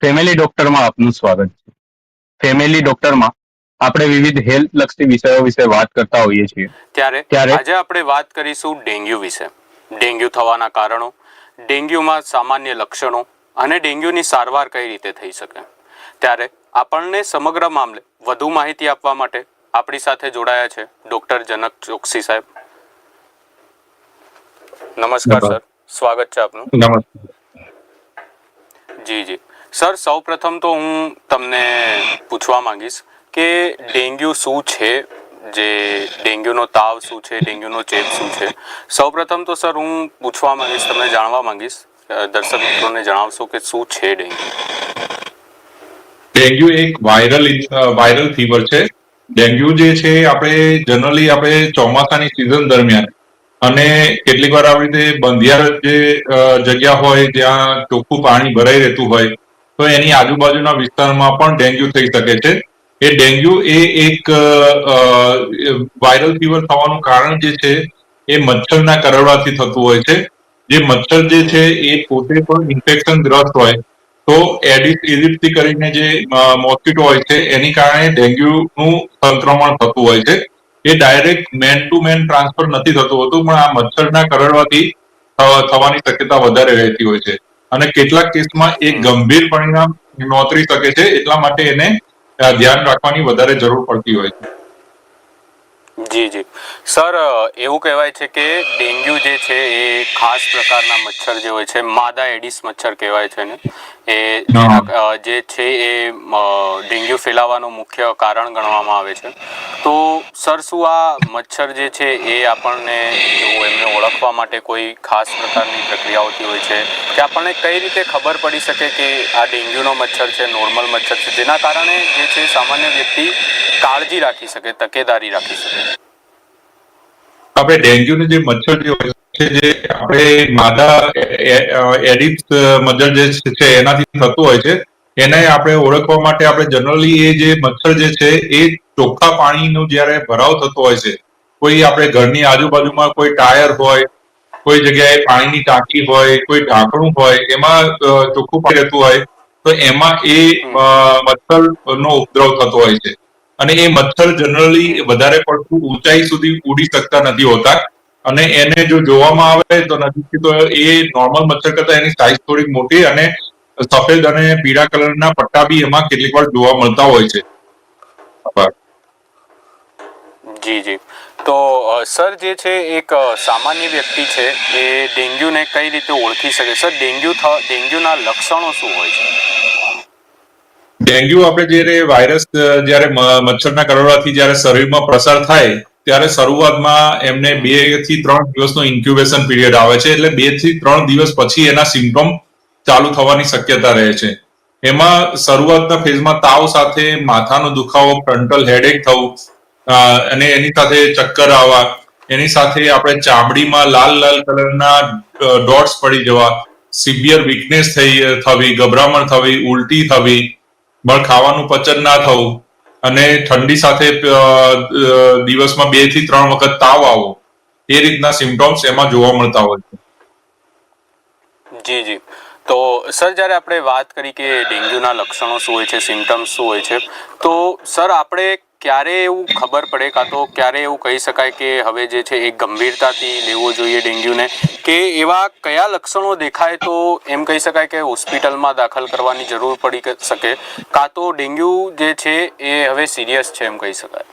Family ડોક્ટરમાં આપનું સ્વાગત છે. ફેમિલી ડોક્ટરમાં આપણે વિવિધ હેલ્થ લક્ષી વિષયો વિશે વાત કરતા હોઈએ છીએ. ત્યારે ત્યારે- આજે આપણે વાત કરીશું ડેન્ગ્યુ વિશે. ડેન્ગ્યુ થવાના કારણો ડેન્ગ્યુમાં સામાન્ય લક્ષણો અને ડેન્ગ્યુની સારવાર કઈ રીતે થઈ શકે. ત્યારે આપણને સમગ્ર મામલે વધુ માહિતી આપવા માટે આપણી સાથે જોડાયા છે ડોક્ટર જનક ચોકસી સાહેબ. નમસ્કાર. સર. સ્વાગત છે આપનું. નમસ્કાર. જી જી. સર સૌ પ્રથમ તો હું તમને પૂછવા માંગીશ કે ડેન્ગ્યુ શું છે? જે ડેન્ગ્યુનો તાવ શું છે? ડેન્ગ્યુનો ચેપ શું છે? સૌ પ્રથમ તો સર, હું પૂછવા માંગીશ, તમને જાણવા માંગીશ. દર્શક મિત્રોને જણાવશો કે શું છે ડેન્ગ્યુ? ડેન્ગ્યુ એક વાયરલ વાયરલ ફીવર છે. ડેન્ગ્યુ જે છે, આપણે જનરલી આપણે ચોમાસાની સિઝન દરમિયાન અને કેટલીક વાર આવી રીતે બંધિયાર જે જગ્યા હોય ત્યાં ચોખ્ખું પાણી ભરાઈ રહેતું હોય તો એની આજુબાજુના વિસ્તારમાં પણ ડેન્ગ્યુ થઈ શકે છે. એ ડેન્ગ્યુ એ એક વાયરલ ફીવર થવાનું કારણ જે છે, એ મચ્છરના કરડવાથી થતું હોય છે. જે મચ્છર જે છે, એ પોતે પણ ઇન્ફેક્શન ગ્રસ્ત હોય. તો એડિસ ઇજિપ્સી કરીને જે મોસ્કિટો હોય છે, એની કારણે ડેન્ગ્યુનું સંક્રમણ થતું હોય છે. એ direct man to man transfer નથી થતું હોતું, પણ આ મચ્છરના કરડવાથી થવાની શક્યતા વધારે રહેતી હોય છે. અને કેટલાક કેસમાં એક ગંભીર પરિણામ નોતરી શકે છે એટલા માટે એને ધ્યાન રાખવાની વધારે જરૂર પડતી હોય છે. જી જી. સર એવું કહેવાય છે કે ડેન્ગ્યુ જે છે એ ખાસ પ્રકારના મચ્છર જે હોય છે માદા એડિસ મચ્છર કહેવાય છે ને એ જે છે એ ડેન્ગ્યુ ફેલાવાનું મુખ્ય કારણ ગણવામાં આવે છે. તો સર શું આ મચ્છર જે છે એ આપણને જો એમને ઓળખવા માટે કોઈ ખાસ પ્રકારની પ્રક્રિયા હોતી હોય છે કે આપણને કઈ રીતે ખબર પડી શકે કે આ ડેન્ગ્યુનો મચ્છર છે નોર્મલ મચ્છર છે જેના કારણે જે છે સામાન્ય વ્યક્તિ કાળજી રાખી શકે તકેદારી રાખી શકે? આપણે ડેન્ગ્યુનું જે મચ્છર જે હોય છે જે આપણે માદા એડિટ મચ્છર જે છે એનાથી થતું હોય છે, એને આપણે ઓળખવા માટે આપણે જનરલી એ જે મચ્છર જે છે એ ચોખ્ખા પાણીનું જ્યારે ભરાવ થતો હોય છે, કોઈ આપણે ઘરની આજુબાજુમાં કોઈ ટાયર હોય, કોઈ જગ્યાએ પાણીની ટાંકી હોય, કોઈ ઢાંકણું હોય, એમાં ચોખ્ખું પાણી રહેતું હોય, તો એમાં એ મચ્છર મચ્છરનો ઉપદ્રવ થતો હોય છે. અને એ મચ્છર જનરલી વધારે પડતું ઊંચાઈ સુધી ઉડી શકતા નથી હોતા. અને એને જો જોવામાં આવે તો નજીકથી તો એ નોર્મલ મચ્છર કરતા એની સાઈઝ થોડીક મોટી અને સફેદ અને પીળા કલરના પટ્ટા બી એમાં કેટલીક વાર જોવા મળતા હોય છે. જી જી. તો સર જે છે એક સામાન્ય વ્યક્તિ છે એ ડેન્ગ્યુને કઈ રીતે ઓળખી શકે? સર ડેન્ગ્યુ ડેન્ગ્યુના લક્ષણો શું હોય છે? ડેન્ગ્યુ આપણે જ્યારે વાયરસ જ્યારે મચ્છરના કરોડાથી જ્યારે શરીરમાં પ્રસાર થાય ત્યારે શરૂઆતમાં એમને બેથી ત્રણ દિવસનો ઇન્ક્યુબેશન પીરિયડ આવે છે, એટલે બેથી ત્રણ દિવસ પછી એના સિમ્પટોમ ચાલુ થવાની શક્યતા રહે છે. એમાં શરૂઆતના ફેઝમાં તાવ સાથે માથાનો દુખાવો ફ્રન્ટલ હેડેક થવું અને એની સાથે ચક્કર આવવા, એની સાથે આપણે ચામડીમાં લાલ લાલ કલરના ડોટ્સ પડી જવા સિવિયર વીકનેસ થઈ થવી, ગભરામણ થવી, ઉલટી થવી પણ ખાવાનું પચન ના થવું અને ઠંડી સાથે દિવસમાં બેથી ત્રણ વખત તાવ આવો, એ રીતના સિમ્ટોમ્સ એમાં જોવા મળતા હોય છે. જી જી. તો, સર, જ્યારે આપણે વાત કરી કે ડેન્ગ્યુના લક્ષણો શું હોય છે સિમ્ટમ્સ શું હોય છે, તો, સર, આપણે ક્યારે એવું ખબર પડે કાં તો ક્યારે એવું કહી શકાય કે હવે જે છે એ ગંભીરતાથી લેવો જોઈએ ડેન્ગ્યુને? કે એવા કયા લક્ષણો દેખાય તો એમ કહી શકાય કે હોસ્પિટલમાં દાખલ કરવાની જરૂર પડી શકે? કાં તો ડેન્ગ્યુ જે છે એ હવે સિરિયસ છે એમ કહી શકાય.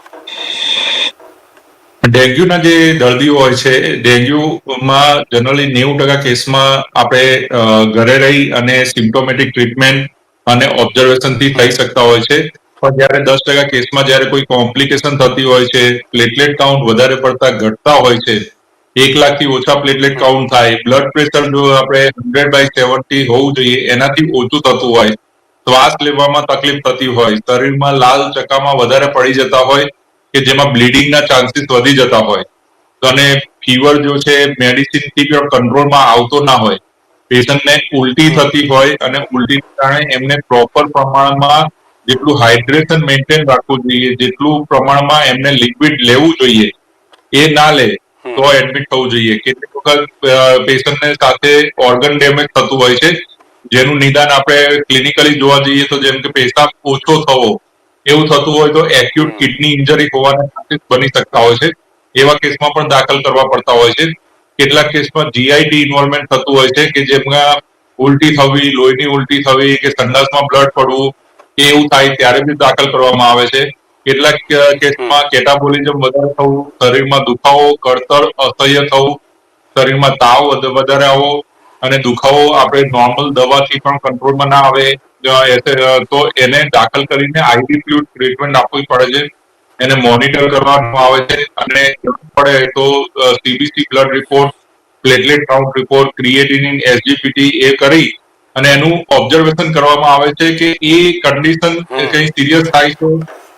ડેન્ગ્યુના જે દર્દીઓ હોય છે, ડેન્ગ્યુમાં જનરલી નેવું ટકા કેસમાં આપણે ઘરે રહી અને સિમ્ટોમેટિક ટ્રીટમેન્ટ અને ઓબ્ઝર્વેશનથી થઈ શકતા હોય છે. પણ જ્યારે દસ ટકા કેસમાં જ્યારે કોઈ કોમ્પ્લિકેશન થતી હોય છે પ્લેટલેટ કાઉન્ટ વધારે પડતા ઘટતા હોય છે, એક લાખથી ઓછા પ્લેટલેટ કાઉન્ટ થાય બ્લડ પ્રેશર જો આપણે હંડ્રેડ બાય સેવન્ટી હોવું જોઈએ, એનાથી ઓછું થતું હોય, શ્વાસ લેવામાં તકલીફ થતી હોય, શરીરમાં લાલ ચકામાં વધારે પડી જતા હોય કે જેમાં બ્લીડિંગના ચાન્સીસ વધી જતા હોય, અને ફીવર જો છે મેડિસિનથી કંટ્રોલમાં આવતો ના હોય પેશન્ટને ઉલટી થતી હોય અને ઉલટીને કારણે એમને પ્રોપર પ્રમાણમાં જેટલું હાઇડ્રેશન મેન્ટેન રાખવું જોઈએ જેટલું પ્રમાણમાં એમને લિક્વિડ લેવું જોઈએ એ ના લે તો એડમિટ થવું જોઈએ. કેટલીક વખત પેશન્ટને સાથે ઓર્ગન ડેમેજ થતું હોય છે જેનું નિદાન આપણે ક્લિનિકલી જોવા જઈએ તો જેમ કે પેશાબ ઓછો થવો એવું થતું હોય તો એક્યુટ કિડની ઇન્જરી હોવાના ચાન્સીસ બની શકતા હોય છે. એવા કેસમાં પણ દાખલ કરવા પડતા હોય છે. કેટલાક કેસમાં જીઆઈટી ઇન્વોલ્વમેન્ટ થતું હોય છે કે જેમાં ઉલટી થવી લોહીની ઉલટી થવી કે સંડાસમાં બ્લડ પડવું એવું થાય ત્યારે બી દાખલ કરવામાં આવે છે. કેટલાક કેસમાં કેટાબોલિઝમ વધારે થવું, શરીરમાં દુખાવો, કળતર, અસહ્ય થવું, શરીરમાં તાવ વધારે આવો અને દુખાવો આપણે નોર્મલ દવાથી પણ કંટ્રોલમાં ના આવે તો એને દાખલ કરીને આઈડી ફ્લુડ ટ્રીટમેન્ટ આપવી પડે છે. એને મોનિટર કરવામાં આવે છે અને પડે તો CBC blood report platelet count report creatinine SGPT એ કરી અને એનું ઓબ્ઝર્વેશન કરવામાં આવે છે કે એ કન્ડિશન કઈ સિરિયસ થાય છે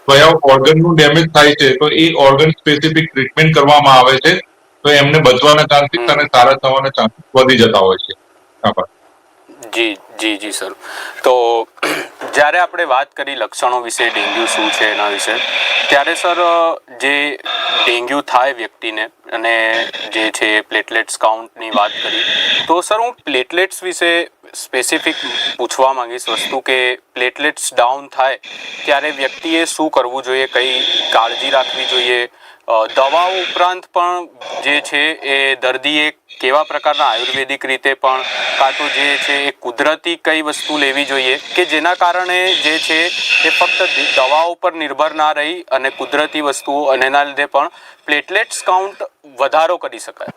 કયા ઓર્ગનનું ડેમેજ થાય છે તો એ ઓર્ગન સ્પેસિફિક ટ્રીટમેન્ટ કરવામાં આવે છે તો એમને બચવાના ચાન્સીસ અને સારા થવાના ચાન્સીસ વધી જતા હોય છે. આભાર. જી જી જી, સર. તો જ્યારે આપણે વાત કરી લક્ષણો વિશે, ડેન્ગ્યુ શું છે એના વિશે, ત્યારે, સર, જે ડેન્ગ્યુ થાય વ્યક્તિને અને જે છે પ્લેટલેટ્સ કાઉન્ટની વાત કરી, તો, સર, હું પ્લેટલેટ્સ વિશે સ્પેસિફિક પૂછવા માંગીશ વસ્તુ કે પ્લેટલેટ્સ ડાઉન થાય ત્યારે વ્યક્તિએ શું કરવું જોઈએ, કઈ કાળજી રાખવી જોઈએ દવાઓ ઉપરાંત પણ જે છે એ દર્દીએ કેવા પ્રકારના આયુર્વેદિક રીતે પણ કાં તો જે છે એ કુદરતી કઈ વસ્તુ લેવી જોઈએ કે જેના કારણે જે છે એ ફક્ત દવાઓ પર નિર્ભર ના રહી અને કુદરતી વસ્તુઓ અને એના લીધે પણ પ્લેટલેટ્સ કાઉન્ટ વધારો કરી શકાય.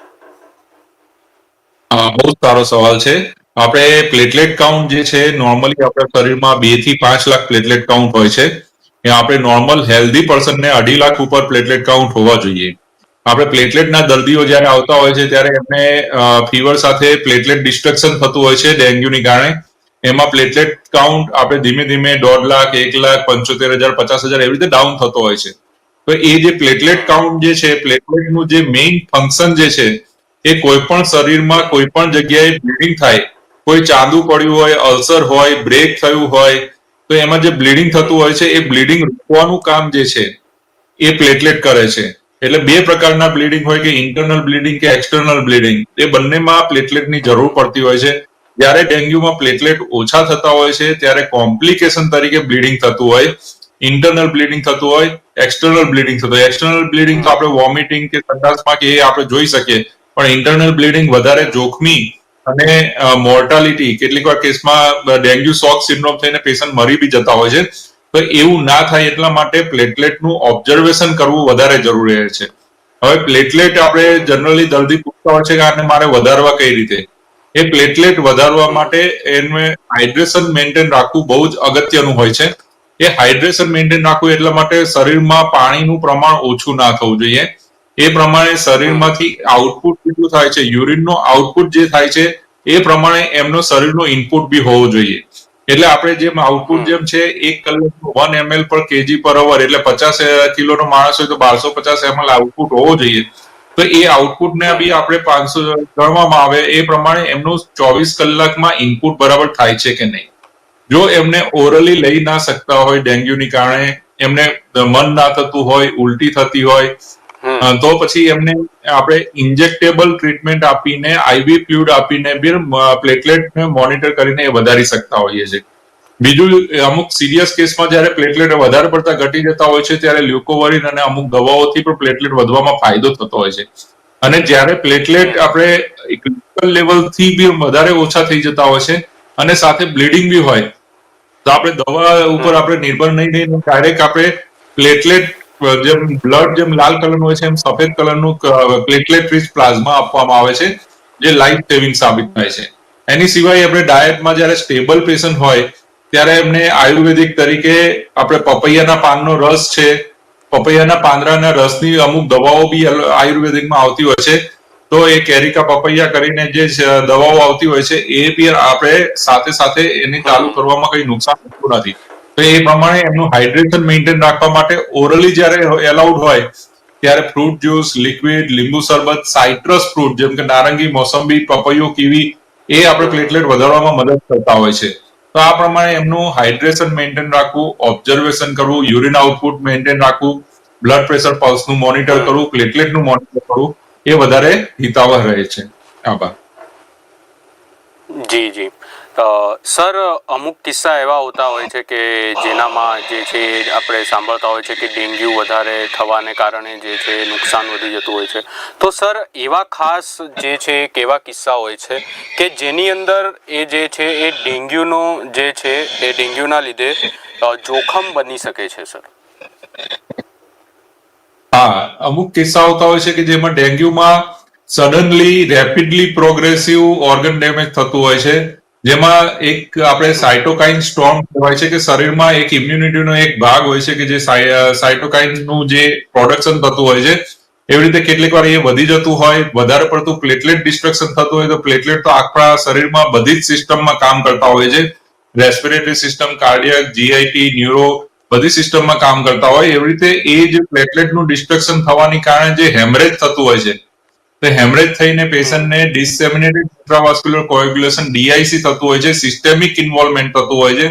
બહુ સારો સવાલ છે. આપણે પ્લેટલેટ કાઉન્ટ જે છે નોર્મલી આપણા શરીરમાં બેથી પાંચ લાખ પ્લેટલેટ કાઉન્ટ હોય છે. એ આપણે નોર્મલ હેલ્ધી પર્સનને અઢી લાખ ઉપર પ્લેટલેટ કાઉન્ટ હોવા જોઈએ. આપણે પ્લેટલેટના દર્દીઓ જ્યારે આવતા હોય છે, ત્યારે એમને ફીવર સાથે પ્લેટલેટ ડિસ્ટ્રક્શન થતું હોય છે ડેન્ગ્યુની કારણે. એમાં પ્લેટલેટ કાઉન્ટ આપણે ધીમે ધીમે દોઢ લાખ, એક લાખ, પંચોતેર હજાર, પચાસ હજાર એવી રીતે ડાઉન થતો હોય છે. તો એ જે પ્લેટલેટ કાઉન્ટ જે છે પ્લેટલેટનું જે મેઇન ફંક્શન જે છે, એ કોઈ પણ શરીરમાં કોઈ પણ જગ્યાએ બ્લીડિંગ થાય. કોઈ ચાંદુ પડ્યું હોય અલ્સર હોય બ્રેક થયું હોય તો એમાં જે બ્લીડિંગ થતું હોય છે, એ બ્લીડિંગ રોકવાનું કામ જે છે, એ પ્લેટલેટ કરે છે. એટલે બે પ્રકારના બ્લીડિંગ હોય કે ઇન્ટરનલ બ્લીડિંગ કે એક્સટર્નલ બ્લીડિંગ એ બંનેમાં પ્લેટલેટની જરૂર પડતી હોય છે. જ્યારે ડેન્ગ્યુમાં પ્લેટલેટ ઓછા થતા હોય છે, ત્યારે કોમ્પ્લિકેશન તરીકે બ્લીડિંગ થતું હોય ઇન્ટરનલ બ્લીડિંગ થતું હોય એક્સટર્નલ બ્લીડિંગ થતું હોય. એક્સટર્નલ બ્લીડિંગ તો આપણે વોમિટિંગ કે સંડાસમાં કે એ આપણે જોઈ શકીએ, પણ ઇન્ટરનલ બ્લીડિંગ વધારે જોખમી અને મોર્ટાલિટી કેટલીક વાર કેસમાં ડેન્ગ્યુ, શોક સિન્ડ્રોમ થઈને પેશન્ટ મરી બી જતા હોય છે. તો એવું ના થાય એટલા માટે પ્લેટલેટનું ઓબ્ઝર્વેશન કરવું વધારે જરૂરી રહે છે. હવે પ્લેટલેટ આપણે જનરલી દર્દી પૂછતા હોય છે કે આને મારે વધારવા કઈ રીતે? એ પ્લેટલેટ વધારવા માટે એને હાઇડ્રેશન મેન્ટેન રાખવું બહુ જ અગત્યનું હોય છે. એ હાઇડ્રેશન મેન્ટેન રાખવું એટલા માટે શરીરમાં પાણીનું પ્રમાણ ઓછું ના થવું જોઈએ. એ પ્રમાણે શરીરમાંથી આઉટપુટ કેટલું થાય છે યુરિનનો આઉટપુટ જે થાય છે એ પ્રમાણે એમનો શરીરનો ઇનપુટ બી હોવો જોઈએ. એટલે આપણે જેમ આઉટપુટ જેમ છે એક કલાકનું વન એમએલ પર કેજી પર અવર એટલે પચાસ કિલોનો માણસ હોય તો બારસો પચાસ એમએલ આઉટપુટ હોવો જોઈએ. તો એ આઉટપુટને બી આપણે પાંચસો ગણવામાં આવે એ પ્રમાણે એમનું ચોવીસ કલાકમાં ઇનપુટ બરાબર થાય છે કે નહીં. જો એમને ઓરલી લઈ ના શકતા હોય ડેન્ગ્યુની કારણે એમને મન ના થતું હોય ઉલટી થતી હોય તો પછી એમને આપણે ઇન્જેક્ટેબલ ટ્રીટમેન્ટ આપીને આઈવી ફ્લુઇડ આપીને બી પ્લેટલેટને મોનિટર કરીને એ વધારી શકતા હોઈએ છીએ. બીજું અમુક સિરિયસ કેસમાં જ્યારે પ્લેટલેટ વધારે પડતા ઘટી જતા હોય છે ત્યારે લ્યુકોવરિન અને અમુક દવાઓથી પણ પ્લેટલેટ વધવામાં ફાયદો થતો હોય છે. અને જ્યારે પ્લેટલેટ આપણે લેવલથી બી વધારે ઓછા થઈ જતા હોય છે અને સાથે બ્લીડિંગ બી હોય તો આપણે દવા ઉપર આપણે નિર્ભર નહીં રહીને ડાયરેક્ટ આપણે પ્લેટલેટ જેમ બ્લડ જેમ લાલ કલરનું હોય છે, એમ સફેદ કલરનું પ્લેટલેટ રિચ પ્લાઝમા આપવામાં આવે છે, જે લાઈફ સેવિંગ સાબિત થાય છે. એની સિવાય આપણે ડાયટમાં જ્યારે સ્ટેબલ પેશન્ટ હોય, ત્યારે એમને આયુર્વેદિક તરીકે આપણે પપૈયાના પાનનો રસ છે, પપૈયાના પાંદડાના રસની અમુક દવાઓ બી આયુર્વેદિકમાં આવતી હોય છે, તો એ કેરિકા પપૈયા કરીને જે દવાઓ આવતી હોય છે, એ બી આપણે સાથે સાથે એને ચાલુ કરવામાં કઈ નુકસાન થતું નથી. તો એ પ્રમાણે એમનું હાઇડ્રેશન મેન્ટેન રાખવા માટે ઓરલી જ્યારે એલાઉડ હોય, ત્યારે ફ્રૂટ જ્યુસ લિક્વિડ લીંબુ શરબત સાઇટ્રસ ફ્રૂટ જેમ કે નારંગી, મોસંબી, પપૈયો કીવી એ આપણે પ્લેટલેટ વધારવામાં મદદ કરતા હોય છે. તો આ પ્રમાણે એમનું હાઇડ્રેશન મેન્ટેન રાખવું ઓબ્ઝર્વેશન કરવું યુરિન આઉટપુટ મેન્ટેન રાખવું બ્લડ પ્રેશર પલ્સનું મોનિટર કરવું પ્લેટલેટનું મોનિટર કરવું, એ વધારે હિતાવહ રહે છે. આભાર. જી જી. સર, અમુક કિસ્સા એવા હોતા હોય છે કે જેનામાં જે છે આપણે સાંભળતા હોય છે કે ડેન્ગ્યુ વધારે થવાને કારણે જે છે નુકસાન વધી જતું હોય છે. તો સર, એવા ખાસ જે છે કેવા કિસ્સા હોય છે કે જેની અંદર એ જે છે એ ડેન્ગ્યુનો જે છે એ ડેન્ગ્યુના લીધે જોખમ બની શકે છે, સર? હા, અમુક કિસ્સા હોતા હોય છે કે જેમાં ડેન્ગ્યુમાં suddenly, rapidly, progressive organ damage થતું હોય છે. જેમાં એક આપણે સાયટોકાઇન સ્ટોર્મ કહેવાય છે કે શરીરમાં એક ઇમ્યુનિટીનો એક ભાગ હોય છે કે જે સાયટોકાઇનનું જે પ્રોડક્શન થતું હોય છે, એવી રીતે કેટલીક વાર એ વધી જતું હોય, વધારે પડતું પ્લેટલેટ ડિસ્ટ્રક્શન થતું હોય તો પ્લેટલેટ તો આખા શરીરમાં બધી જ સિસ્ટમમાં કામ કરતા હોય છે. Respiratory system cardiac GIT neuro બધી સિસ્ટમમાં કામ કરતા હોય. એવી રીતે એ જે પ્લેટલેટનું ડિસ્ટ્રક્શન થવાની કારણે જે હેમરેજ થતું હોય છે તો હેમરેજ થઈને પેશન્ટને ડિસેમિનેટેડ ઇન્ટ્રાવાસ્ક્યુલર કોએગ્યુલેશન ડીઆઈસી થતું હોય છે સિસ્ટેમિક ઇન્વોલ્વમેન્ટ થતું હોય છે.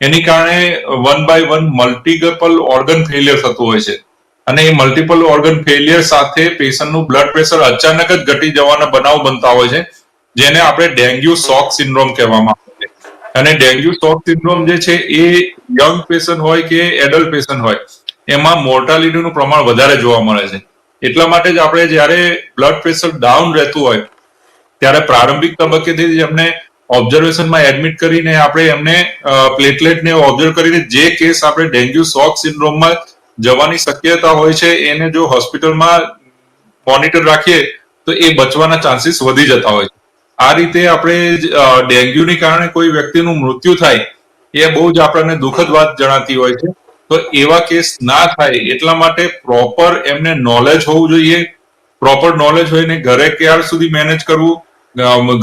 એની કારણે one by one multiple organ failure થતું હોય છે. અને એ મલ્ટીપલ ઓર્ગન ફેલિયર સાથે પેશન્ટનું બ્લડ પ્રેશર અચાનક જ ઘટી જવાના બનાવ બનતા હોય છે જેને આપણે ડેન્ગ્યુ શોક સિન્ડ્રોમ કહેવામાં આવે છે. અને ડેન્ગ્યુ શોક સિન્ડ્રોમ જે છે એ યંગ પેશન્ટ હોય કે એડલ્ટ પેશન્ટ હોય એમાં મોર્ટાલિટીનું પ્રમાણ વધારે જોવા મળે છે. એટલા માટે જ આપણે જ્યારે બ્લડ પ્રેશર ડાઉન રહેતું હોય, ત્યારે પ્રારંભિક તબક્કેથી જ એમને ઓબ્ઝર્વેશનમાં એડમિટ કરીને આપણે એમને પ્લેટલેટને ઓબ્ઝર્વ કરીને જે કેસ આપણે ડેન્ગ્યુ શોક સિન્ડ્રોમમાં જવાની શક્યતા હોય છે, એને જો હોસ્પિટલમાં મોનિટર રાખીએ, તો એ બચવાના ચાન્સીસ વધી જતા હોય છે. આ રીતે આપણે ડેન્ગ્યુની કારણે કોઈ વ્યક્તિનું મૃત્યુ થાય, એ બહુ જ આપણને દુઃખદ વાત જણાતી હોય છે. તો એવા કેસ ના થાય એટલા માટે પ્રોપર એમને નોલેજ હોવું જોઈએ. પ્રોપર નોલેજ હોય ને ઘરે ક્યાર સુધી મેનેજ કરવું?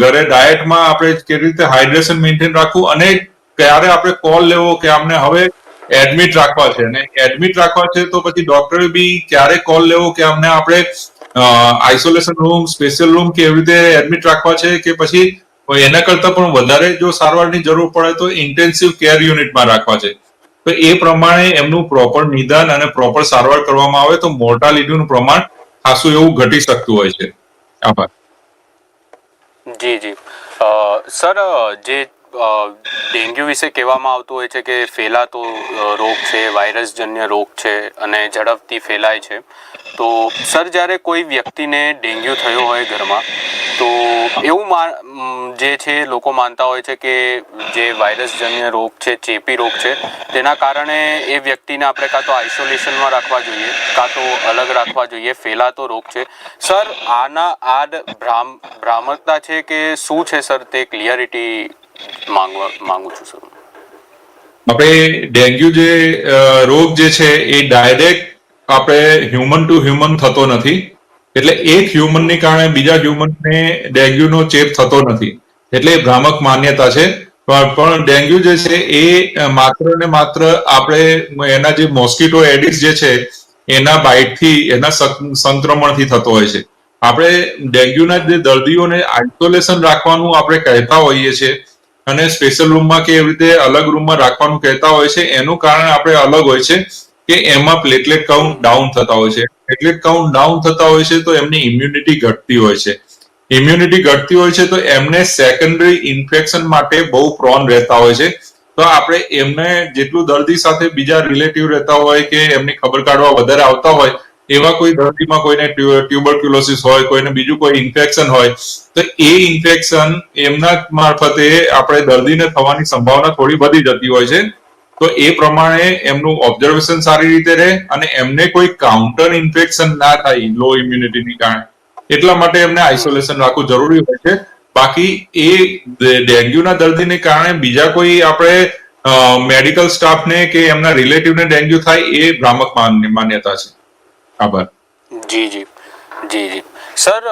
ઘરે ડાયટમાં આપણે કેવી રીતે હાઇડ્રેશન મેન્ટેન રાખવું? અને ક્યારે આપણે કોલ લેવો કે આમને હવે એડમિટ રાખવા છે? અને એડમિટ રાખવા છે તો પછી ડોક્ટરે બી ક્યારે કોલ લેવો કે અમને આપણે આઇસોલેશન રૂમ સ્પેશિયલ રૂમ કે એવી રીતે એડમિટ રાખવા છે કે પછી એના કરતા પણ વધારે જો સારવારની જરૂર પડે તો ઇન્ટેન્સિવ કેર યુનિટમાં રાખવા છે. તો એ પ્રમાણે એમનું પ્રોપર નિદાન અને પ્રોપર સારવાર કરવામાં આવે તો મોર્ટાલિટીનું પ્રમાણ ખાસું એવું ઘટી શકતું હોય છે. આભાર. જી જી. સર જે ડેન્ગ્યુ વિશે કહેવામાં આવતું હોય છે કે ફેલાતો રોગ છે, વાયરસજન્ય રોગ છે અને ઝડપથી ફેલાય છે. તો સર, જ્યારે કોઈ વ્યક્તિને ડેન્ગ્યુ થયો હોય ઘરમાં, તો એવું મા- જે છે લોકો માનતા હોય છે કે જે વાયરસજન્ય રોગ છે, ચેપી રોગ છે, તેના કારણે એ વ્યક્તિને આપણે કાં તો આઇસોલેશનમાં રાખવા જોઈએ, કાં તો અલગ રાખવા જોઈએ ફેલાતો રોગ છે. સર, આના આડ ભ્રામ ભ્રામકતા છે કે શું છે સર તે ક્લિયરિટી માંગવા, માંગુ છું, સર. આપણે ડેન્ગ્યુ જે રોગ જે છે એ ડાયરેક્ટ આપણે હ્યુમન ટુ હ્યુમન થતો નથી. એટલે એક હ્યુમનને કારણે બીજા હ્યુમનને ડેન્ગ્યુનો ચેપ થતો નથી. એટલે ભ્રામક માન્યતા છે. પણ ડેન્ગ્યુ જે છે એ માત્ર ને માત્ર આપણે એના જે મોસ્કિટો એડિસ જે છે, એના બાઇટથી, એના સંક્રમણથી થતો હોય છે. આપણે ડેન્ગ્યુના જે દર્દીઓને આઇસોલેશન રાખવાનું આપણે કહેતા હોઈએ છીએ. અને સ્પેશિયલ રૂમમાં કે એવી રીતે અલગ રૂમમાં રાખવાનું કહેતા હોય છે, એનું કારણ આપણે અલગ હોય છે કે એમાં પ્લેટલેટ કાઉન્ટ ડાઉન થતા હોય છે. પ્લેટલેટ કાઉન્ટ ડાઉન થતા હોય છે તો એમની ઇમ્યુનિટી ઘટતી હોય છે. ઇમ્યુનિટી ઘટતી હોય છે તો એમને સેકન્ડરી ઇન્ફેક્શન માટે બહુ પ્રોન રહેતા હોય છે. તો આપણે એમને જેટલું દર્દી સાથે બીજા રિલેટિવ રહેતા હોય કે એમની ખબર કાઢવા વધારે આવતા હોય એવા કોઈ દર્દીમાં કોઈને ટ્યુબરક્યુલોસિસ હોય, કોઈને બીજું કોઈ ઇન્ફેક્શન હોય, તો એ ઇન્ફેક્શન એમના મારફતે આપણે દર્દીને થવાની સંભાવના થોડી વધી જતી હોય છે. તો એ પ્રમાણે એમનું ઓબ્ઝર્વેશન સારી રીતે રહે અને એમને કોઈ કાઉન્ટર ઇન્ફેક્શન ના થાય લો ઇમ્યુનિટીની કારણે. એટલા માટે એમને આઇસોલેશન રાખવું જરૂરી હોય છે. બાકી એ ડેન્ગ્યુના દર્દીને કારણે બીજા કોઈ આપણે મેડિકલ સ્ટાફને કે એમના રિલેટિવને ડેન્ગ્યુ થાય એ ભ્રામક માન્ય- માન્યતા છે. આભાર. જી જી. જી જી. સર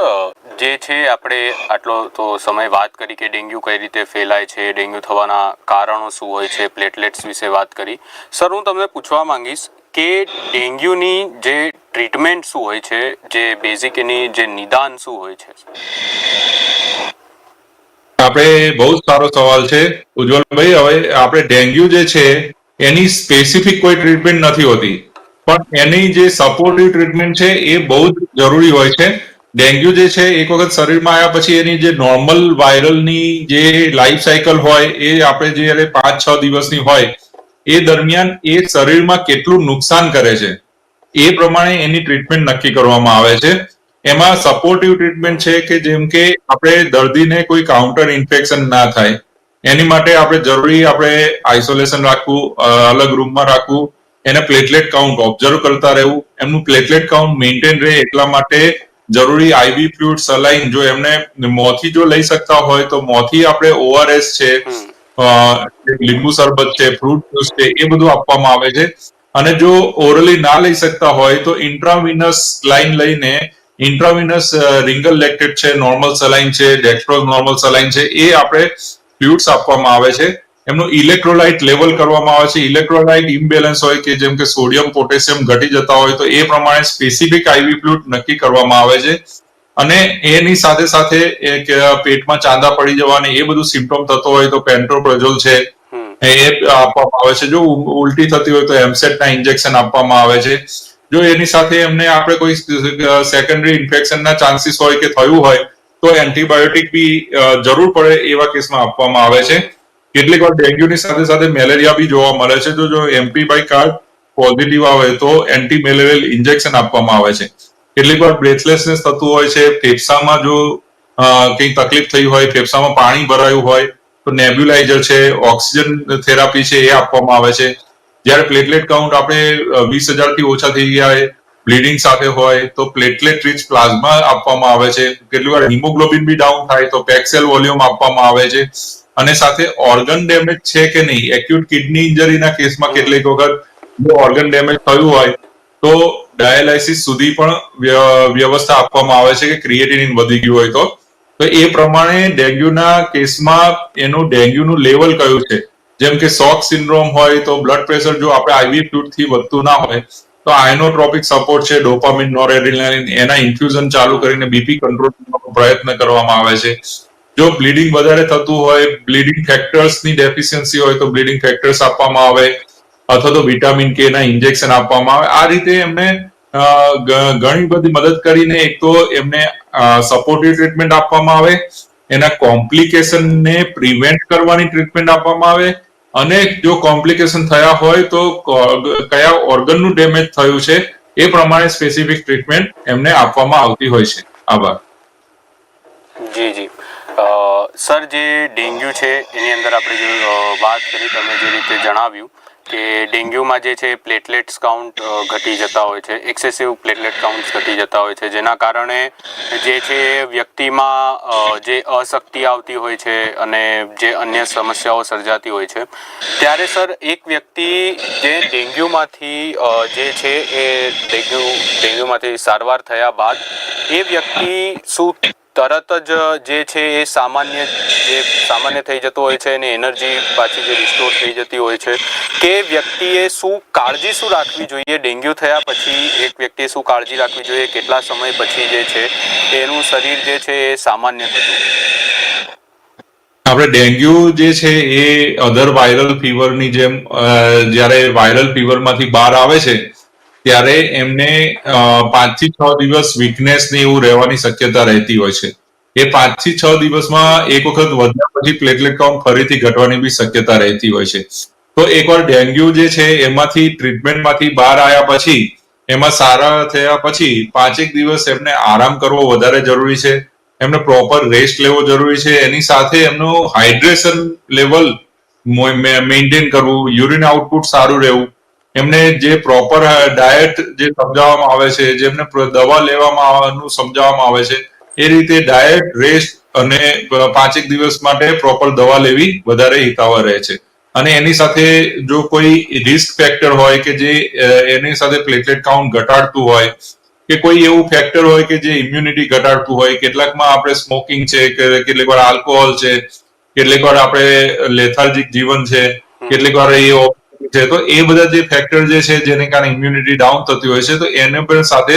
જે છે આપણે આટલો તો સમય વાત કરી કે ડેન્ગ્યુ કઈ રીતે ફેલાય છે ડેન્ગ્યુ થવાના કારણો શું હોય છે પ્લેટલેટ્સ વિશે વાત કરી. સર હું તમને પૂછવા માંગીશ કે ડેન્ગ્યુની જે ટ્રીટમેન્ટ શું હોય છે જે બેઝિક એની જે નિદાન શું હોય છે? આપણે બહુ જ સારો સવાલ છે. ઉજ્જવલભાઈ હવે આપણે ડેન્ગ્યુ જે છે એની સ્પેસિફિક કોઈ ટ્રીટમેન્ટ નથી હોતી. પણ એની જે સપોર્ટિવ ટ્રીટમેન્ટ છે એ બહુ જ જરૂરી હોય છે. ડેન્ગ્યુ જે છે, એક વખત શરીરમાં આવ્યા પછી એની જે નોર્મલ વાયરલની જે લાઈફ સાયકલ હોય, એ આપણે જ્યારે પાંચ છ દિવસની હોય, એ દરમિયાન એ શરીરમાં કેટલું નુકસાન કરે છે, એ પ્રમાણે એની ટ્રીટમેન્ટ નક્કી કરવામાં આવે છે. એમાં સપોર્ટિવ ટ્રીટમેન્ટ છે કે જેમ કે આપણે દર્દીને કોઈ કાઉન્ટર ઇન્ફેક્શન ના થાય, એની માટે આપણે જરૂરી આપણે આઇસોલેશન રાખવું અલગ રૂમમાં રાખવું એને પ્લેટલેટ કાઉન્ટ ઓબ્ઝર્વ કરતા રહેવું એમનું પ્લેટલેટ કાઉન્ટ મેન્ટેન રહે એટલા માટે જરૂરી આઈવી ફ્લુઇડ સલાઈન જો એમને મોથી જો લઈ શકતા હોય તો મોંથી આપણે ઓઆરએસ છે લીંબુ શરબત છે ફ્રૂટ જ્યુસ છે એ બધું આપવામાં આવે છે. અને જો ઓરલી ના લઈ શકતા હોય તો ઇન્ટ્રાવિનસ લાઈન લઈને ઇન્ટ્રાવિનસ રિંગલ લેક્ટેટ છે નોર્મલ સલાઈન છે ડેક્સ્ટ્રોઝ નોર્મલ સલાઈન છે એ આપણે ફ્લુઇડ્સ આપવામાં આવે છે. એમનું ઇલેક્ટ્રોલાઇટ લેવલ કરવામાં આવે છે. ઇલેક્ટ્રોલાઇટ ઇમ્બેલેન્સ હોય કે જેમ કે સોડિયમ પોટેશિયમ ઘટી જતા હોય તો એ પ્રમાણે સ્પેસિફિક આઈવી ફ્લુટ નક્કી કરવામાં આવે છે. અને એની સાથે સાથે પેટમાં ચાંદા પડી જવાની એ બધું સિમ્ટોમ થતો હોય તો પેન્ટ્રોપ્રોઝોલ છે. એ આપવામાં આવે છે. જો ઉલટી થતી હોય તો એમસેટના ઇન્જેક્શન આપવામાં આવે છે. જો એની સાથે એમને આપણે કોઈ સેકન્ડરી ઇન્ફેક્શનના ચાન્સીસ હોય કે થયું હોય તો એન્ટીબાયોટિક બી જરૂર પડે એવા કેસમાં આપવામાં આવે છે. કેટલીક વાર ડેન્ગ્યુની સાથે સાથે મેલેરિયા બી જોવા મળે છે. તો જો એમપી બાય કાર્ડ પોઝિટિવ આવે તો એન્ટી મેલેરિયલ ઇન્જેક્શન આપવામાં આવે છે. કેટલીક વાર બ્રેથલેસનેસ થતું હોય છે. ફેફસામાં જો કંઈ તકલીફ થઈ હોય, ફેફસામાં પાણી ભરાયું હોય, તો નેબ્યુલાઇઝર છે ઓક્સિજન થેરાપી છે, એ આપવામાં આવે છે. જ્યારે પ્લેટલેટ કાઉન્ટ આપણે વીસ હજારથી ઓછા થઈ ગયા હોય બ્લીડિંગ સાથે હોય, તો પ્લેટલેટ રીચ પ્લાઝમા આપવામાં આવે છે. કેટલી વાર હિમોગ્લોબિન બી ડાઉન થાય, તો પેક્સેલ વોલ્યુમ આપવામાં આવે છે. અને સાથે ઓર્ગન ડેમેજ છે કે નહીં? એક્યુટ કિડની ઇન્જરીના કેસમાં કેટલીક વખત જો ઓર્ગન ડેમેજ થયું હોય, તો ડાયાલાઇસિસ સુધી પણ વ્યવસ્થા આપવામાં આવે છે કે ક્રિએટિનિન વધી ગયું હોય તો. તો એ પ્રમાણે ડેન્ગ્યુના કેસમાં એનું ડેન્ગ્યુનું લેવલ કયું છે? જેમ કે સોક સિન્ડ્રોમ હોય તો બ્લડ પ્રેશર જો આપણે આઈવી ફ્લુઇડ વધતું ના હોય, તો આયનોટ્રોપિક સપોર્ટ છે ડોપામિન નોરેડ્રિનાલિન એના ઇન્ફ્યુઝન ચાલુ કરીને બીપી કંટ્રોલ પ્રયત્ન કરવામાં આવે છે. જો બ્લીડિંગ વધારે થતું હોય બ્લીડિંગ ફેક્ટર્સની ડેફિશિયન્સી હોય તો બ્લીડિંગ ફેક્ટર્સ આપવામાં આવે, અથવા તો વિટામિન કે ના ઇન્જેક્શન આપવામાં આવે. આ રીતે એમને ઘણી બધી મદદ કરીને એક તો એમને સપોર્ટિવ ટ્રીટમેન્ટ આપવામાં આવે, એના કોમ્પ્લિકેશનને પ્રિવેન્ટ કરવાની ટ્રીટમેન્ટ આપવામાં આવે, અને જો કોમ્પ્લિકેશન થયા હોય તો કયા ઓર્ગનનું ડેમેજ થયું છે, એ પ્રમાણે સ્પેસિફિક ટ્રીટમેન્ટ એમને આપવામાં આવતી હોય છે. આભાર. જી જી. સર, જે ડેન્ગ્યુ છે, એની અંદર આપણે જે વાત કરી, તમે જે રીતે જણાવ્યું કે ડેન્ગ્યુમાં જે છે, પ્લેટલેટ્સ કાઉન્ટ ઘટી જતા હોય છે, એક્સેસિવ પ્લેટલેટ કાઉન્ટ ઘટી જતા હોય છે, જેના કારણે જે છે, વ્યક્તિમાં જે અશક્તિ આવતી હોય છે અને જે અન્ય સમસ્યાઓ સર્જાતી હોય છે. ત્યારે, સર, એક વ્યક્તિ જે ડેન્ગ્યુમાંથી જે છે, એ ડેન્ગ્યુ, ડેન્ગ્યુમાંથી સારવાર થયા બાદ એ વ્યક્તિ શું તરત જ જે છે એ સામાન્ય, જે સામાન્ય થઈ જતો હોય છે અને એનર્જી પાછી જે રિસ્ટોર થઈ જતી હોય છે, કે વ્યક્તિએ શું કાળજી શું રાખવી જોઈએ? ડેન્ગ્યુ થયા પછી એક વ્યક્તિએ શું કાળજી રાખવી જોઈએ? કેટલા સમય પછી જે છે એનું શરીર જે છે એ સામાન્ય થતું આપણે ડેન્ગ્યુ જે છે એ અધર વાયરલ ફીવરની જેમ જ્યારે વાયરલ ફીવરમાંથી બહાર આવે છે ત્યારે એમને પાંચથી છ દિવસ વીકનેસ ને એવું રહેવાની શક્યતા રહેતી હોય છે. એ પાંચથી છ દિવસમાં એક વખત વધ્યા પછી પ્લેટલેટ કાઉન્ટ ફરીથી ઘટવાની બી શક્યતા રહેતી હોય છે. તો એકવાર ડેન્ગ્યુ જે છે, એમાંથી ટ્રીટમેન્ટમાંથી બહાર આવ્યા પછી, એમાં સારા થયા પછી પાંચેક દિવસ એમને આરામ કરવો વધારે જરૂરી છે. એમને પ્રોપર રેસ્ટ લેવો જરૂરી છે. એની સાથે એમનું હાઇડ્રેશન લેવલ મેન્ટેન કરવું યુરિન આઉટપુટ સારું રહેવું. એમને જે પ્રોપર ડાયટ જે સમજાવવામાં આવે છે જેમને દવા લેવામાં આવવાનું સમજાવવામાં આવે છે એ રીતે ડાયટ રેસ્ટ અને પાંચેક દિવસ માટે પ્રોપર દવા લેવી વધારે હિતાવહ રહે છે. અને એની સાથે જો કોઈ રિસ્ક ફેક્ટર હોય કે જે એની સાથે પ્લેટલેટ કાઉન્ટ ઘટાડતું હોય કે કોઈ એવું ફેક્ટર હોય કે જે ઇમ્યુનિટી ઘટાડતું હોય કેટલાકમાં આપણે સ્મોકિંગ છે કેટલીક વાર આલ્કોહોલ છે કેટલીક વાર આપણે લેથાર્જિક જીવન છે કેટલીક વાર એ છે. તો એ બધા જે ફેક્ટર જે છે, જેને કારણે ઇમ્યુનિટી ડાઉન થતી હોય છે, તો એને પણ સાથે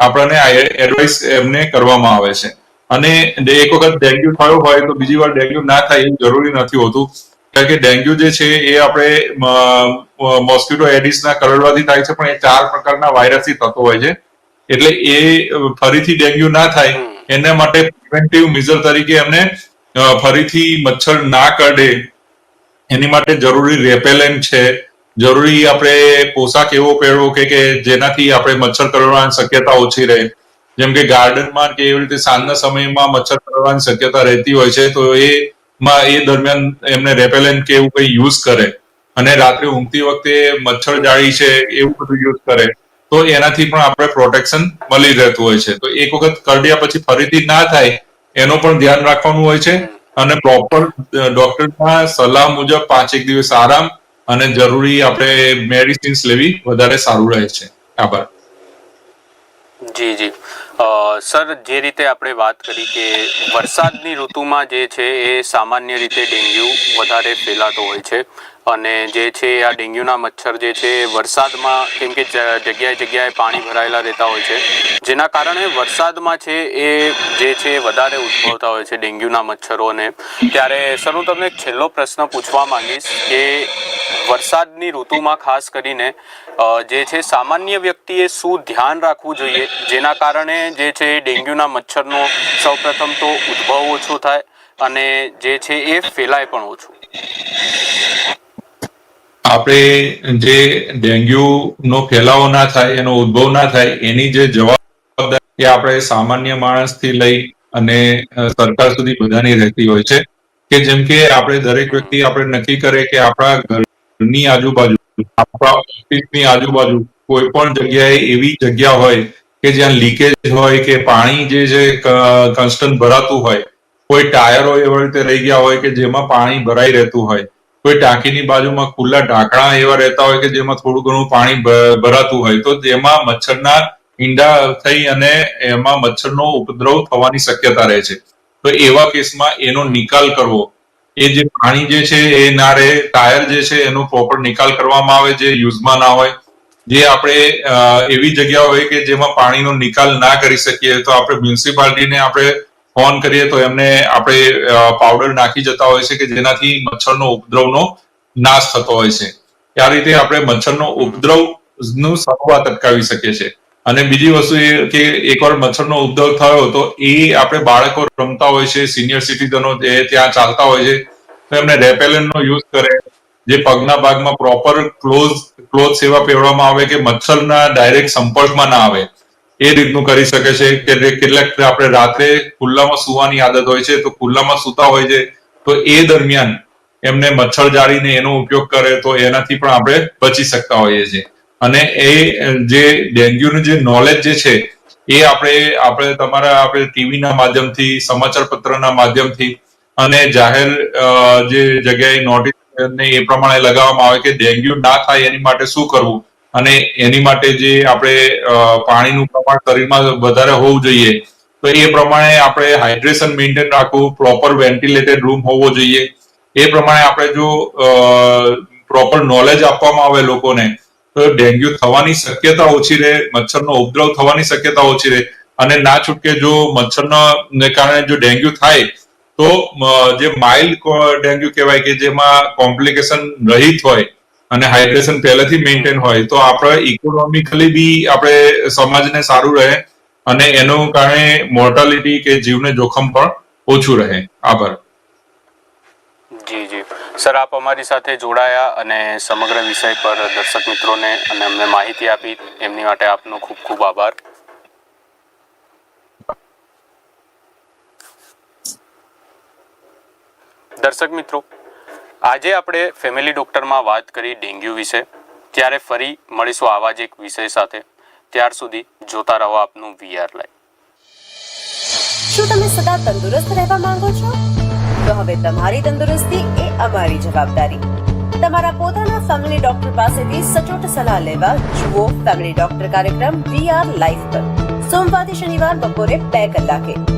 આપણને એડવાઇસ એમને કરવામાં આવે છે. અને એક વખત ડેન્ગ્યુ થયો હોય, તો બીજી વાર ડેન્ગ્યુ ના થાય એવું જરૂરી નથી હોતું. કારણ કે ડેન્ગ્યુ જે છે, એ આપણે મોસ્કિટો એડિસના કરડવાથી થાય છે, પણ એ ચાર પ્રકારના વાયરસથી થતો હોય છે. એટલે એ ફરીથી ડેન્ગ્યુ ના થાય, એના માટે પ્રિવેન્ટિવ મેઝર તરીકે એમને ફરીથી મચ્છર ના કરડે. એની માટે જરૂરી રેપેલેન્ટ છે. જરૂરી આપણે પોશાક એવો પહેરવો કે કે જેનાથી આપણે મચ્છર કરવાની શક્યતા ઓછી રહે. જેમ કે ગાર્ડનમાં કે એવી રીતે સાંજના સમયમાં મચ્છર કરવાની શક્યતા રહેતી હોય છે, તો એમાં એ દરમિયાન એમને રેપેલેન્ટ કે એવું કંઈ યુઝ કરે. અને રાત્રે ઊંઘતી વખતે મચ્છર જાળી છે, એવું બધું યુઝ કરે. તો એનાથી પણ આપણે પ્રોટેક્શન મળી રહેતું હોય છે. તો એક વખત કરડ્યા પછી ફરીથી ના થાય, એનો પણ ધ્યાન રાખવાનું હોય છે. અને પ્રોપર ડોક્ટરના સલાહ મુજબ પાંચેક દિવસ આરામ અને જરૂરી આપણે મેડિસિન્સ લેવી વધારે સારું રહે છે. આભાર. જી જી. સર, જે રીતે આપણે વાત કરી કે વરસાદની ઋતુમાં જે છે એ સામાન્ય રીતે ડેન્ગ્યુ વધારે ફેલાતો હોય છે અને જે છે આ ડેન્ગ્યુના મચ્છર જે છે, વરસાદમાં કેમ કે જગ્યાએ જગ્યાએ પાણી ભરાયેલા રહેતા હોય છે. જેના કારણે વરસાદમાં છે એ જે છે વધારે ઉદ્ભવતા હોય છે ડેન્ગ્યુના મચ્છરોને. ત્યારે સર હું તમને છેલ્લો પ્રશ્ન પૂછવા માંગીશ કે વરસાદની ઋતુમાં ખાસ કરીને જે છે સામાન્ય વ્યક્તિએ શું ધ્યાન રાખવું જોઈએ? જેના કારણે જે છે ડેન્ગ્યુના મચ્છરનો સૌપ્રથમ તો ઉદ્ભવ ઓછો થાય અને જે છે એ ફેલાય પણ ઓછું. આપણે જે ડેન્ગ્યુ નો ફેલાવો ના થાય, એનો ઉદ્ભવ ના થાય, એની જે જવાબદારી એ આપણે સામાન્ય માણસથી લઈ અને સરકાર સુધી બધાની રહેતી હોય છે કે જેમ કે આપણે દરેક વ્યક્તિ આપણે નક્કી કરે કે આપણા ઘરની આજુબાજુ, આપણા ઓફિસની આજુબાજુ કોઈ પણ જગ્યાએ એવી જગ્યા હોય કે જ્યાં લીકેજ હોય કે પાણી જે છે કન્સ્ટન્ટ ભરાતું હોય, કોઈ ટાયરો એવા રીતે રહી ગયા હોય કે જેમાં પાણી ભરાઈ રહેતું હોય કોઈ ટાંકીની બાજુમાં ખુલ્લા ઢાંકણા એવા રહેતા હોય કે જેમાં થોડું ઘણું પાણી ભરાતું હોય, તો તેમાં મચ્છરના ઈંડા થઈ અને એમાં મચ્છરનો ઉપદ્રવ થવાની શક્યતા રહે છે. તો એવા કેસમાં એનો નિકાલ કરવો. એ જે પાણી જે છે એ ના રહે, ટાયર જે છે એનો પ્રોપર નિકાલ કરવામાં આવે, જે યુઝમાં ના હોય. જે આપણે એવી જગ્યા હોય કે જેમાં પાણીનો નિકાલ ના કરી શકીએ, તો આપણે મ્યુનિસિપાલિટીને આપણે ફોન કરીએ તો એમને આપણે પાવડર નાખી જતા હોય છે કે જેનાથી મચ્છરનો ઉપદ્રવનો નાશ થતો હોય છે. આ રીતે આપણે મચ્છરનો ઉપદ્રવનું શરૂઆત અટકાવી શકીએ છીએ. અને બીજી વસ્તુ એ કે એકવાર મચ્છરનો ઉપદ્રવ થયો તો એ આપણે બાળકો રમતા હોય છે સિનિયર સિટીઝનો જે ત્યાં ચાલતા હોય છે, તો એમને રેપેલન્ટનો યુઝ કરે. જે પગના ભાગમાં પ્રોપર ક્લોઝ ક્લોથ સેવા પહેરવામાં આવે કે મચ્છરના ડાયરેક્ટ સંપર્કમાં ના આવે. એ રીતનું કરી શકે છે કે કેટલાક આપણે રાત્રે ખુલ્લામાં સુવાની આદત હોય છે, તો ખુલ્લામાં સુતા હોય છે, તો એ દરમિયાન એમને મચ્છર જાળીને એનો ઉપયોગ કરે તો એનાથી પણ આપણે બચી શકતા હોઈએ છીએ. અને એ જે ડેન્ગ્યુનું જે નોલેજ જે છે, એ આપણે આપણે તમારા, આપણે ટીવીના માધ્યમથી, સમાચાર પત્રના માધ્યમથી અને જાહેર જે જગ્યાએ નોટિસ એ પ્રમાણે લગાવવામાં આવે કે ડેન્ગ્યુ ના થાય એની માટે શું કરવું અને એની માટે જે આપણે પાણીનું પ્રમાણ શરીરમાં વધારે હોવું જોઈએ, તો એ પ્રમાણે આપણે હાઇડ્રેશન મેન્ટેન રાખવું, પ્રોપર વેન્ટિલેટેડ રૂમ હોવો જોઈએ. એ પ્રમાણે આપણે જો પ્રોપર નોલેજ આપવામાં આવે લોકોને, તો ડેન્ગ્યુ થવાની શક્યતા ઓછી રહે, મચ્છરનો ઉપદ્રવ થવાની શક્યતા ઓછી રહે. અને ના છૂટકે જો મચ્છરના કારણે જો ડેન્ગ્યુ થાય, તો જે માઇલ્ડ ડેન્ગ્યુ કહેવાય કે જેમાં કોમ્પ્લિકેશન રહિત હોય અને હાઇડ્રેશન પહેલેથી મેન્ટેન હોય, તો આપણે ઇકોનોમિકલી બી આપણે સમાજને સારું રહે અને એનું કારણે મોર્ટાલિટી કે જીવને જોખમ પણ ઓછું રહે. આભાર. જી જી. સર, આપ અમારી સાથે જોડાયા અને સમગ્ર વિષય પર દર્શક મિત્રોને અને અમને માહિતી આપી. એમની માટે આપનો ખૂબ ખૂબ આભાર. દર્શક મિત્રો આજે આપણે ફેમિલી ડોક્ટરમાં વાત કરી ડેન્ગ્યુ વિશે. ત્યારે ફરી મળીશું આવા જ એક વિષય સાથે. ત્યાર સુધી જોતા રહો આપનું વીઆર લાઈવ. શું તમે સદા તંદુરસ્ત રહેવા માંગો છો? તો હવે તમારી તંદુરસ્તી એ અમારી જવાબદારી. તમારા પોતાના ફેમિલી ડોક્ટર પાસેથી સચોટ સલાહ લેવા જુઓ ફેમિલી ડોક્ટર કાર્યક્રમ વી આર લાઈફ પર. સોમવારથી શનિવાર બપોરે બે કલાકે.